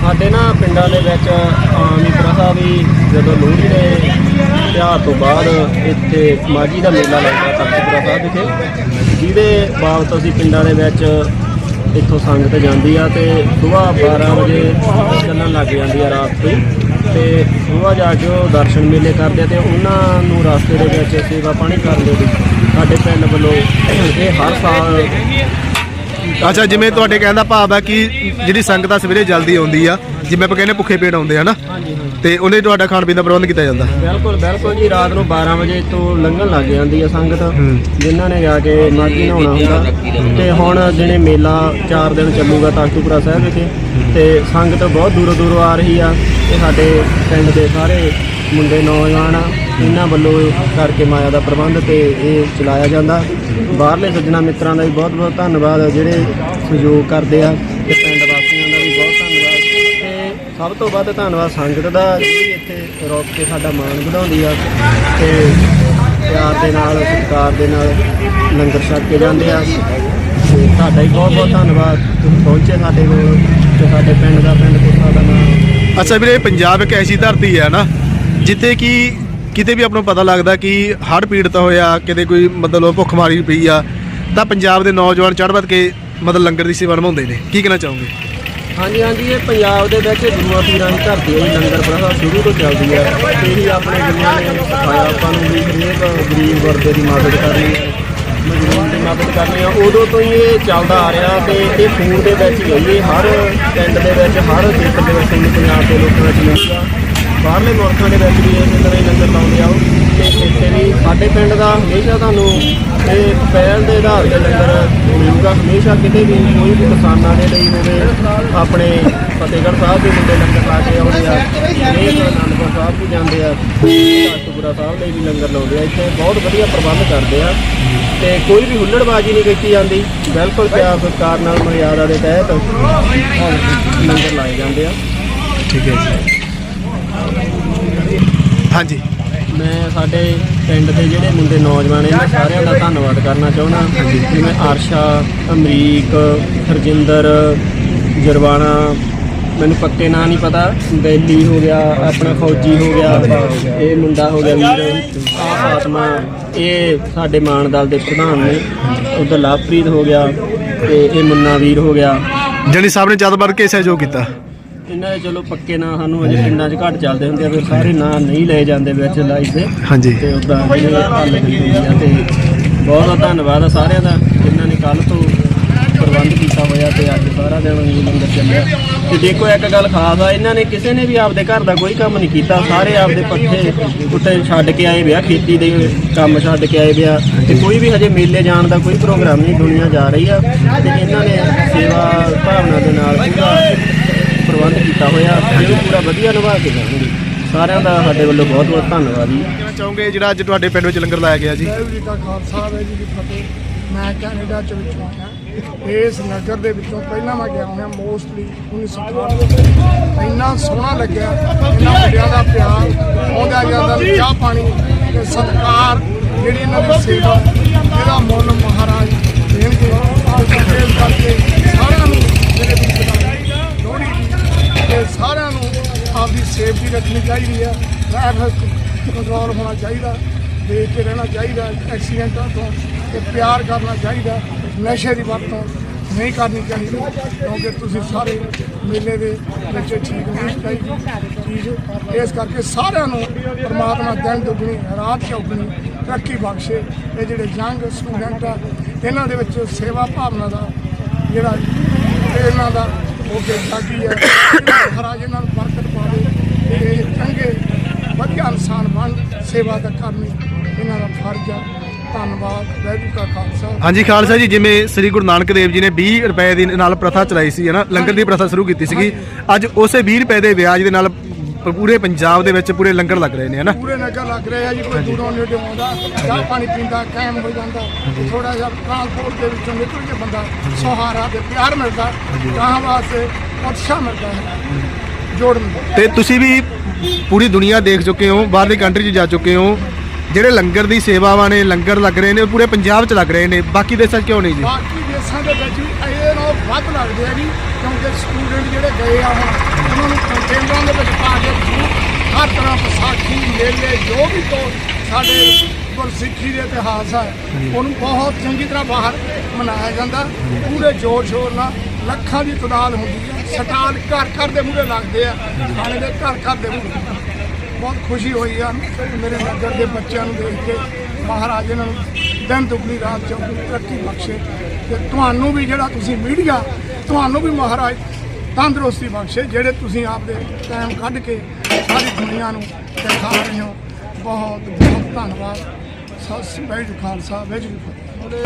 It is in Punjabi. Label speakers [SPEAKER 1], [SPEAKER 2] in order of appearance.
[SPEAKER 1] ਸਾਡੇ ਨਾ ਪਿੰਡਾਂ ਦੇ ਵਿੱਚ ਆਮ ਹੀ ਪ੍ਰਥਾ ਵੀ ਜਦੋਂ ਲੋਹੜੀ ਦੇ ਤਿਉਹਾਰ ਤੋਂ ਬਾਅਦ ਇੱਥੇ ਮਾਝੀ ਦਾ ਮੇਲਾ ਲੱਗਦਾ ਤਖਤਪੁਰਾ ਸਾਹਿਬ ਵਿਖੇ, ਜਿਹਦੇ ਬਾਬਤ ਅਸੀਂ ਪਿੰਡਾਂ ਦੇ ਵਿੱਚ ਇੱਥੋਂ ਸੰਗਤ ਜਾਂਦੀ ਆ ਤੇ ਸਵੇਰ 12 ਵਜੇ ਚੱਲਣ ਲੱਗ ਜਾਂਦੀ ਆ ਰਾਤ ਤੋਂ ਹੀ। ਤੇ ਸਵੇਰ ਜਾ ਕੇ ਉਹ ਦਰਸ਼ਨ ਮੇਲੇ ਕਰਦੇ ਆ ਤੇ ਉਹਨਾਂ ਨੂੰ ਰਸਤੇ ਦੇ ਵਿੱਚ ਸੇਵਾ ਪਾਣੀ ਕਰਨ ਦੇ ਲਈ ਸਾਡੇ ਪਿੰਡ ਵੱਲੋਂ ਇਹ ਹਰ ਸਾਲ
[SPEAKER 2] ਅੱਛਾ ਜਿਵੇਂ ਤੁਹਾਡੇ ਕਹਿਣ ਦਾ ਭਾਵ ਹੈ ਕਿ ਜਿਹੜੀ ਸੰਗਤ ਆ ਸਵੇਰੇ ਜਲਦੀ ਆਉਂਦੀ ਆ ਜਿਵੇਂ ਆਪਾਂ ਕਹਿੰਦੇ ਭੁੱਖੇ ਪੇਟ ਆਉਂਦੇ ਆ ਨਾ ਤੇ ਉਹਨੇ ਤੁਹਾਡਾ ਖਾਣ ਪੀਣ ਦਾ ਪ੍ਰਬੰਧ ਕੀਤਾ ਜਾਂਦਾ?
[SPEAKER 1] ਬਿਲਕੁਲ ਬਿਲਕੁਲ ਜੀ ਰਾਤ ਨੂੰ 12 ਵਜੇ ਤੋਂ ਲੰਘਣ ਲੱਗ ਜਾਂਦੀ ਹੈ ਸੰਗਤ। ਜਿਨ੍ਹਾਂ ਨੇ ਜਾ ਕੇ ਮਾਗੀ ਨਹਾਉਣਾ ਹੁੰਦਾ। ਤੇ ਹੁਣ ਜਿਹਨੇ ਮੇਲਾ 4 ਦਿਨ ਚੱਲੂਗਾ ਤਖਤੂਪੁਰਾ ਸਾਹਿਬ ਵਿਖੇ ਤੇ ਸੰਗਤ ਬਹੁਤ ਦੂਰੋਂ ਦੂਰੋਂ ਆ ਰਹੀ ਆ ਤੇ ਸਾਡੇ ਪਿੰਡ ਦੇ ਸਾਰੇ ਮੁੰਡੇ ਨੌਜਵਾਨ ਆ, ਇਹਨਾਂ ਵੱਲੋਂ ਕਰਕੇ ਮਾਇਆ ਦਾ ਪ੍ਰਬੰਧ ਤੇ ਇਹ ਚਲਾਇਆ ਜਾਂਦਾ। ਬਾਹਰਲੇ ਸੱਜਣਾ ਮਿੱਤਰਾਂ ਦਾ ਵੀ ਬਹੁਤ ਬਹੁਤ ਧੰਨਵਾਦ, ਜਿਹੜੇ ਸਹਿਯੋਗ ਕਰਦੇ ਆ ਤੇ ਪਿੰਡ ਵਾਸੀਆਂ ਦਾ ਵੀ ਬਹੁਤ ਧੰਨਵਾਦ। ਤੇ ਸਭ ਤੋਂ ਵੱਧ ਧੰਨਵਾਦ ਸੰਗਤ ਦਾ, ਜਿਹੜੀ ਇੱਥੇ ਰੋਕ ਕੇ ਸਾਡਾ ਮਾਣ ਵਧਾਉਂਦੀ ਆ ਤੇ ਪਿਆਰ ਦੇ ਨਾਲ, ਸਤਿਕਾਰ ਦੇ ਨਾਲ ਲੰਗਰ ਛਕ ਕੇ ਜਾਂਦੇ ਆ। ਤੇ ਤੁਹਾਡਾ ਹੀ ਬਹੁਤ ਬਹੁਤ ਧੰਨਵਾਦ, ਤੁਸੀਂ ਪਹੁੰਚੇ ਸਾਡੇ ਕੋਲ ਤੇ ਸਾਡੇ ਪਿੰਡ ਦਾ ਪਿੰਡ ਕੋਸਾ ਦਾ ਨਾਮ।
[SPEAKER 2] ਅੱਛਾ ਵੀਰੇ ਪੰਜਾਬ ਇੱਕ ਐਸੀ ਧਰਤੀ ਹੈ ਨਾ ਜਿੱਥੇ ਕਿ ਕਿਤੇ ਵੀ ਆਪਾਂ ਨੂੰ ਪਤਾ ਲੱਗਦਾ ਕਿ ਹੜ੍ਹ ਪੀੜਤ ਹੋਇਆ, ਕਿਤੇ ਕੋਈ ਮਤਲਬ ਭੁੱਖਮਾਰੀ ਪਈ ਆ, ਤਾਂ ਪੰਜਾਬ ਦੇ ਨੌਜਵਾਨ ਚੜ੍ਹ ਵੱਧ ਕੇ ਮਤਲਬ ਲੰਗਰ ਦੀ ਸੇਵਾ ਨਿਭਾਉਂਦੇ ਨੇ। ਕੀ ਕਹਿਣਾ ਚਾਹੋਗੇ?
[SPEAKER 1] ਹਾਂਜੀ ਹਾਂਜੀ, ਇਹ ਪੰਜਾਬ ਦੇ ਵਿੱਚ ਗੁਰੂਆਂ ਪੀਰਾਂ ਦੀ ਧਰਤੀ ਹੈ ਲੰਗਰ ਪ੍ਰਥਾ ਸ਼ੁਰੂ ਤੋਂ ਚੱਲਦੀ ਹੈ ਇਹੀ ਆਪਣੇ ਗੁਰੂਆਂ ਨੇ ਸਿਖਾਇਆ, ਆਪਾਂ ਨੂੰ ਵੀ ਹਰੇਕ ਗਰੀਬ ਵਰਗੇ ਦੀ ਮਦਦ ਕਰਨੀ ਹੈ ਦੀ ਮਦਦ ਕਰਨੀ ਆ। ਉਦੋਂ ਤੋਂ ਹੀ ਇਹ ਚੱਲਦਾ ਆ ਰਿਹਾ ਤੇ ਇਹ ਖੂਨ ਦੇ ਵਿੱਚ ਹੀ ਹੈ ਇਹ ਹਰ ਪਿੰਡ ਦੇ ਵਿੱਚ, ਹਰ ਖੇਤਰ ਦੇ ਵਿੱਚ ਹੁਣ ਪੰਜਾਬ ਦੇ ਲੋਕਾਂ ਵਿੱਚ ਮਿਲਦਾ। ਬਾਹਰਲੇ ਮੁਲਕਾਂ ਦੇ ਵਿੱਚ ਵੀ ਇਸੇ ਤਰ੍ਹਾਂ ਹੀ ਲੰਗਰ ਲਾਉਂਦੇ ਆ ਉਹ। ਤੇ ਇੱਥੇ ਵੀ ਸਾਡੇ ਪਿੰਡ ਦਾ ਹਮੇਸ਼ਾ ਤੁਹਾਨੂੰ ਇਹ ਪਹਿਲ ਦੇ ਆਧਾਰ ਤੇ ਲੰਗਰ ਮਿਲੂਗਾ। ਹਮੇਸ਼ਾ ਕਿਤੇ ਵੀ ਕੋਈ ਵੀ ਕਿਸਾਨਾਂ ਦੇ ਲਈ ਹੋਵੇ, ਆਪਣੇ ਫਤਿਹਗੜ੍ਹ ਸਾਹਿਬ ਦੇ ਮੁੰਡੇ ਲੰਗਰ ਲਾ ਕੇ ਆਉਂਦੇ ਆ। ਇਹ ਅਨੰਦਪੁਰ ਸਾਹਿਬ ਵੀ ਜਾਂਦੇ ਆ। ਕਾਟੂਪੁਰਾ ਸਾਹਿਬ ਲਈ ਵੀ ਲੰਗਰ ਲਾਉਂਦੇ ਆ। ਇੱਥੇ ਬਹੁਤ ਵਧੀਆ ਪ੍ਰਬੰਧ ਕਰਦੇ ਆ। ਤੇ ਕੋਈ ਵੀ ਹੁੱਲੜਬਾਜ਼ੀ ਨਹੀਂ ਕੀਤੀ ਜਾਂਦੀ। ਬਿਲਕੁਲ ਪਿਆਰ ਸਤਿਕਾਰ ਨਾਲ ਮਰਿਆਦਾ ਦੇ ਤਹਿਤ ਲੰਗਰ ਲਾਏ ਜਾਂਦੇ ਆ।
[SPEAKER 2] ਠੀਕ ਹੈ ਜੀ। ਹਾਂਜੀ।
[SPEAKER 1] ਮੈਂ ਸਾਡੇ ਪਿੰਡ ਦੇ ਜਿਹੜੇ ਮੁੰਡੇ ਨੌਜਵਾਨ ਇਹਨਾਂ ਸਾਰਿਆਂ ਦਾ ਧੰਨਵਾਦ ਕਰਨਾ ਚਾਹੁੰਦਾ। ਜਿਵੇਂ ਆਰਸ਼ਾ ਅਮਰੀਕ ਹਰਜਿੰਦਰ ਜਰਵਾਣਾ ਮੈਨੂੰ ਪੱਕੇ ਨਾਂ ਨਹੀਂ ਪਤਾ। ਬੈਲੀ ਹੋ ਗਿਆ ਆਪਣਾ ਫੌਜੀ ਹੋ ਗਿਆ ਇਹ ਮੁੰਡਾ ਹੋ ਗਿਆ ਵੀਰ। ਆਤਮਾ ਇਹ ਸਾਡੇ ਮਾਨ ਦਲ ਦੇ ਪ੍ਰਧਾਨ ਨੇ। ਉਧਰ ਲਵਪ੍ਰੀਤ ਹੋ ਗਿਆ ਤੇ ਇਹ ਮੁੰਨਾ ਵੀਰ ਹੋ ਗਿਆ।
[SPEAKER 2] ਜਣੀ ਸਾਹਿਬ ਨੇ ਜਦ ਵੱਧ ਕੇ ਸਹਿਯੋਗ ਕੀਤਾ।
[SPEAKER 1] ਇਹਨਾਂ ਦੇ ਚਲੋ ਪੱਕੇ ਨਾਂ ਸਾਨੂੰ ਅਜੇ ਪਿੰਡਾਂ 'ਚ ਘੱਟ ਚੱਲਦੇ ਹੁੰਦੇ ਆ ਫਿਰ ਸਾਰੇ ਨਾਂ ਨਹੀਂ ਲਏ ਜਾਂਦੇ ਵਿੱਚ ਲਾਈਵ ਦੇ।
[SPEAKER 2] ਹਾਂਜੀ।
[SPEAKER 1] ਤੇ ਉਦਾਂ ਜਿਹੜੇ ਹੱਲ ਹੁੰਦੀ ਆ ਤੇ ਬਹੁਤ ਬਹੁਤ ਧੰਨਵਾਦ ਆ ਸਾਰਿਆਂ ਦਾ ਜਿਨ੍ਹਾਂ ਨੇ ਕੱਲ ਤੋਂ ਪ੍ਰਬੰਧ ਕੀਤਾ ਹੋਇਆ ਤੇ ਅੱਜ ਸਾਰਾ ਦਿਨ ਇਹ ਲੰਗਰ ਚੱਲਿਆ। ਤੇ ਦੇਖੋ ਇੱਕ ਗੱਲ ਖਾਸ ਆ ਇਹਨਾਂ ਨੇ ਕਿਸੇ ਨੇ ਵੀ ਆਪਦੇ ਘਰ ਦਾ ਕੋਈ ਕੰਮ ਨਹੀਂ ਕੀਤਾ ਸਾਰੇ ਆਪਦੇ ਪੱਠੇ ਪੁੱਟੇ ਛੱਡ ਕੇ ਆਏ ਵਿਆ ਖੇਤੀ ਦੇ ਕੰਮ ਛੱਡ ਕੇ ਆਏ ਵਿਆ ਤੇ ਕੋਈ ਵੀ ਹਜੇ ਮੇਲੇ ਜਾਣ ਦਾ ਕੋਈ ਪ੍ਰੋਗਰਾਮ ਨਹੀਂ ਦੁਨੀਆ ਜਾ ਰਹੀ ਆ। ਤੇ ਇਹਨਾਂ ਨੇ ਸੇਵਾ ਭਾਵਨਾ ਦੇ ਨਾਲ ਪੂਰਾ ਕੀਤਾ ਹੋਇਆ। ਇਹਨੂੰ ਪੂਰਾ ਵਧੀਆ ਨਿਭਾ ਕੇ ਜਾਣਗੇ। ਸਾਰਿਆਂ ਦਾ ਸਾਡੇ ਵੱਲੋਂ ਬਹੁਤ ਬਹੁਤ ਧੰਨਵਾਦ ਜੀ।
[SPEAKER 2] ਕਹਿਣਾ ਚਾਹੋਗੇ ਜਿਹੜਾ ਅੱਜ ਤੁਹਾਡੇ ਪਿੰਡ ਵਿੱਚ ਲੰਗਰ ਲਾਇਆ ਗਿਆ ਜੀ?
[SPEAKER 3] ਵਾਹਿਗੁਰੂ ਜੀ ਕਾ ਖਾਲਸਾ ਵਾਹਿਗੁਰੂ ਜੀ ਕੀ ਫਤਿਹ। ਮੈਂ ਕੈਨੇਡਾ ਚ ਵਿੱਚੋਂ ਆਇਆ। ਇਸ ਨਗਰ ਦੇ ਵਿੱਚੋਂ ਪਹਿਲਾਂ ਮੈਂ ਗਿਆ ਹੋਇਆ ਮੋਸਟਲੀ 1960 ਇੰਨਾ ਸੋਹਣਾ ਲੱਗਿਆ ਇੰਨਾ ਵੱਡਿਆਂ ਦਾ ਪਿਆਰ ਆਉਂਦਾ ਜਾਂਦਾ ਚਾਹ ਪਾਣੀ ਤੇ ਸਤਿਕਾਰ ਜਿਹੜੀ ਇਹਨਾਂ ਦੀ ਸੇਵਾ ਇਹਦਾ ਮੁੱਲ ਮਹਾਰਾਜ ਦੇਣਗੇ। ਕਰਕੇ ਸਾਰਿਆਂ ਨੂੰ ਜਿਹੜੇ ਵੀ ਲੋਹੜੀ ਦੀ ਤੇ ਸਾਰਿਆਂ ਨੂੰ ਆਪਦੀ ਸੇਫਟੀ ਰੱਖਣੀ ਚਾਹੀਦੀ ਹੈ ਟ੍ਰੈਫਿਕ ਕੰਟਰੋਲ ਹੋਣਾ ਚਾਹੀਦਾ, ਦੇਖ ਕੇ ਰਹਿਣਾ ਚਾਹੀਦਾ ਐਕਸੀਡੈਂਟਾਂ ਤੋਂ, ਤੇ ਪਿਆਰ ਕਰਨਾ ਚਾਹੀਦਾ, ਨਸ਼ੇ ਦੀ ਵਰਤੋਂ ਨਹੀਂ ਕਰਨੀ ਚਾਹੀਦੀ, ਕਿਉਂਕਿ ਤੁਸੀਂ ਸਾਰੇ ਮੇਲੇ ਦੇ ਵਿੱਚ ਠੀਕ ਨਹੀਂ ਚਾਹੀਦੀ ਚੀਜ਼ ਇਸ ਕਰਕੇ ਸਾਰਿਆਂ ਨੂੰ ਪਰਮਾਤਮਾ ਦਿਨ ਦੁੱਗਣੀ, ਰਾਤ ਚੌਗਣੀ, ਤਰੱਕੀ ਬਖਸ਼ੇ। ਇਹ ਜਿਹੜੇ ਯੰਗ ਸਟੂਡੈਂਟ ਆ, ਇਹਨਾਂ ਦੇ ਵਿੱਚ ਸੇਵਾ ਭਾਵਨਾ ਦਾ ਜਿਹੜਾ ਇਹਨਾਂ ਦਾ ਉਹ ਕਿ ਜਾਗੀ ਹੈ ਮਹਾਰਾਜ ਇਹਨਾਂ ਨੂੰ ਬਰਕਤ ਪਾਵੇ ਤੇ ਇਹ ਚੰਗੇ ਵਧੀਆ ਇਨਸਾਨ ਬਣ ਸੇਵਾ ਦਾ ਕਰਨੀ ਇਹਨਾਂ ਦਾ ਫਰਜ਼ ਆ। ਧੰਨਵਾਦ ਵੈਗੂ ਕਾ ਖਾਲਸਾ।
[SPEAKER 2] ਹਾਂਜੀ ਖਾਲਸਾ ਜੀ ਜਿਵੇਂ ਸ੍ਰੀ ਗੁਰੂ ਨਾਨਕ ਦੇਵ ਜੀ ਨੇ 20 ਰੁਪਏ ਦੇ ਨਾਲ ਪ੍ਰਥਾ ਚਲਾਈ ਸੀ ਹੈ ਨਾ ਲੰਗਰ ਦੀ ਪ੍ਰਥਾ ਸ਼ੁਰੂ ਕੀਤੀ ਸੀਗੀ। ਅੱਜ ਉਸੇ 20 ਰੁਪਏ ਦੇ ਵਿਆਜ ਦੇ ਨਾਲ ਪ- ਪੂਰੇ ਪੰਜਾਬ ਦੇ ਵਿੱਚ ਪੂਰੇ ਲੰਗਰ ਲੱਗ ਰਹੇ ਨੇ ਹੈ ਨਾ
[SPEAKER 3] ਪੂਰੇ ਨਗਰ ਲੱਗ ਰਹੇ ਆ ਜੀ ਕੋਈ ਦੂਰੋਂ ਨੇੜੇ ਆਉਂਦਾ ਚਾਹ ਪਾਣੀ ਪੀਂਦਾ ਕਾਇਮ ਹੋ ਜਾਂਦਾ। ਥੋੜਾ ਜਿਹਾ ਟਰਾਂਸਪੋਰਟ ਦੇ ਵਿੱਚੋਂ ਨਿਕਲ ਕੇ ਬੰਦਾ ਸਹਾਰਾ ਤੇ ਪਿਆਰ ਮਿਲਦਾ ਗਾਂ ਵਾਸਤੇ ਉਤਸ਼ਾਹ ਮਿਲਦਾ ਹੈ। ਜੋੜ ਮਿਲਦਾ
[SPEAKER 2] ਤੇ ਤੁਸੀਂ ਵੀ ਪੂਰੀ ਦੁਨੀਆ ਦੇਖ ਚੁੱਕੇ ਹੋ ਬਾਹਰਲੀ ਕੰਟਰੀ 'ਚ ਜਾ ਚੁੱਕੇ ਹੋ। ਜਿਹੜੇ ਲੰਗਰ ਦੀ ਸੇਵਾਵਾਂ ਨੇ, ਲੰਗਰ ਲੱਗ ਰਹੇ ਨੇ, ਉਹ ਪੂਰੇ ਪੰਜਾਬ 'ਚ ਲੱਗ ਰਹੇ ਨੇ। ਬਾਕੀ ਦੇਸ਼ਾਂ 'ਚ ਕਿਉਂ ਨਹੀਂ ਜੀ?
[SPEAKER 3] ਬਾਕੀ ਦੇਸ਼ਾਂ ਦੇ ਵਿੱਚ ਵੀ ਇਹ ਨਾਲੋਂ ਵੱਧ ਲੱਗਦੇ ਆ ਜੀ, ਕਿਉਂਕਿ ਸਟੂਡੈਂਟ ਜਿਹੜੇ ਗਏ ਆ ਹੁਣ, ਉਹਨਾਂ ਨੂੰ ਕੰਟੇਨਰਾਂ ਦੇ ਵਿੱਚ ਪਾ ਕੇ ਹਰ ਤਰ੍ਹਾਂ ਵਿਸਾਖੀ, ਮੇਲੇ, ਜੋ ਵੀ ਤੋਂ ਸਾਡੇ ਗੁਰਸਿੱਖੀ ਦੇ ਇਤਿਹਾਸ ਹੈ ਉਹਨੂੰ ਬਹੁਤ ਚੰਗੀ ਤਰ੍ਹਾਂ ਬਾਹਰ ਮਨਾਇਆ ਜਾਂਦਾ। ਪੂਰੇ ਜੋਰ ਸ਼ੋਰ ਨਾਲ ਲੱਖਾਂ ਦੀ ਤਾਦਾਦ ਹੁੰਦੀ ਹੈ ਸਟਾਲ ਘਰ ਘਰ ਦੇ ਮੂਹਰੇ ਲੱਗਦੇ ਆ ਥਾਣੇ ਦੇ ਘਰ ਘਰ ਦੇ ਮੂਹਰੇ। ਬਹੁਤ ਖੁਸ਼ੀ ਹੋਈ ਆ ਮੇਰੇ ਨਗਰ ਦੇ ਬੱਚਿਆਂ ਨੂੰ ਦੇਖ ਕੇ, ਮਹਾਰਾਜ ਇਹਨਾਂ ਨੂੰ ਦਿਨ ਦੁਗਣੀ ਰਾਤ ਚੌਗੁਣੀ ਤਰੱਕੀ ਬਖਸ਼ੇ। ਤੇ ਤੁਹਾਨੂੰ ਵੀ ਜਿਹੜਾ ਤੁਸੀਂ ਮੀਡੀਆ, ਤੁਹਾਨੂੰ ਵੀ ਮਹਾਰਾਜ ਤੰਦਰੁਸਤੀ ਬਖਸ਼ੇ, ਜਿਹੜੇ ਤੁਸੀਂ ਆਪਦੇ ਟਾਈਮ ਕੱਢ ਕੇ ਸਾਰੀ ਦੁਨੀਆ ਨੂੰ ਦਿਖਾ ਰਹੇ ਹੋ। ਬਹੁਤ ਬਹੁਤ ਧੰਨਵਾਦ। ਸਤਿ ਸ੍ਰੀ ਅਕਾਲ ਖਾਲਸਾ, ਵਾਹਿਗੁਰੂ ਜੀ ਕੀ ਫਤਿਹ।